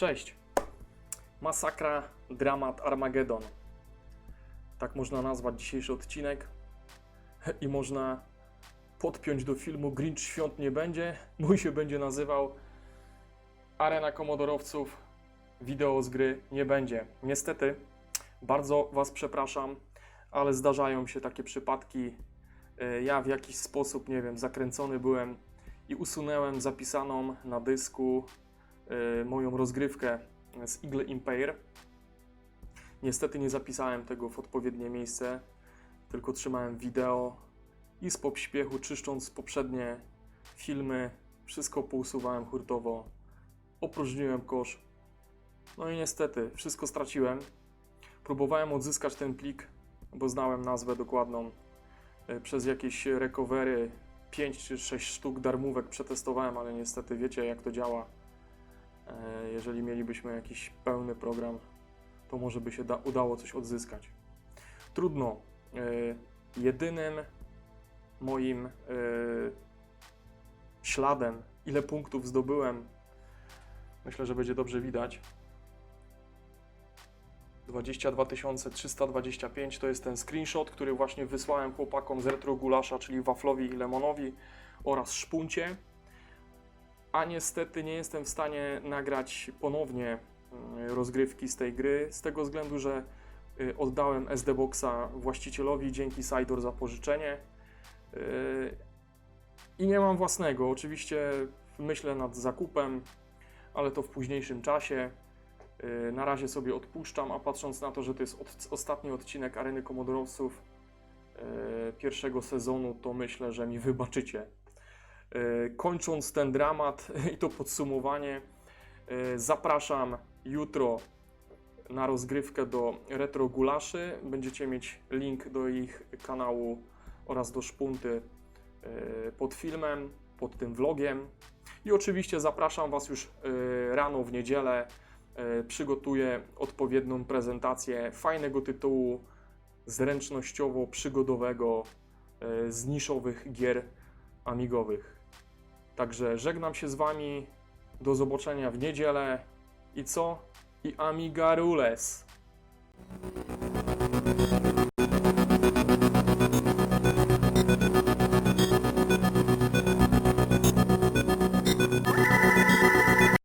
Cześć. Masakra, dramat, Armagedon. Tak można nazwać dzisiejszy odcinek. I można podpiąć do filmu Grinch Świąt nie będzie. Mój się będzie nazywał Arena Komodorowców. Wideo z gry nie będzie. Niestety, bardzo Was przepraszam, ale zdarzają się takie przypadki. E, Ja w jakiś sposób, nie wiem, zakręcony byłem i usunęłem zapisaną na dysku moją rozgrywkę z Eagle Empire. Niestety nie zapisałem tego w odpowiednie miejsce, tylko trzymałem wideo i z pośpiechu, czyszcząc poprzednie filmy, wszystko pousuwałem hurtowo, opróżniłem kosz. No i niestety, wszystko straciłem. Próbowałem odzyskać ten plik, bo znałem nazwę dokładną. E, Przez jakieś recovery 5 czy 6 sztuk darmówek przetestowałem, ale niestety wiecie jak to działa. E, Jeżeli mielibyśmy jakiś pełny program, to może by się da, udało coś odzyskać. Trudno. E, Jedynym moim e, śladem, ile punktów zdobyłem, myślę, że będzie dobrze widać. 22 325 to jest ten screenshot, który właśnie wysłałem chłopakom z Retro Gulasza, czyli Waflowi i Lemonowi oraz Szpuncie. A niestety nie jestem w stanie nagrać ponownie mm, rozgrywki z tej gry, z tego względu, że y, oddałem SD Boxa właścicielowi, dzięki Sidor za pożyczenie. Y, I nie mam własnego. Oczywiście myślę nad zakupem, ale to w późniejszym czasie. Y, Na razie sobie odpuszczam, a patrząc na to, że to jest od, ostatni odcinek Areny Komodorowców pierwszego sezonu, to myślę, że mi wybaczycie. Y, Kończąc ten dramat i to podsumowanie, y, zapraszam jutro na rozgrywkę do Retro Gulaszy. Będziecie mieć link do ich kanału oraz do szpunty y, pod filmem, pod tym vlogiem. I oczywiście zapraszam Was już rano w niedzielę. Przygotuję odpowiednią prezentację fajnego tytułu zręcznościowo-przygodowego z niszowych gier amigowych. Także żegnam się z Wami. Do zobaczenia w niedzielę. I co? I Amiga Rules.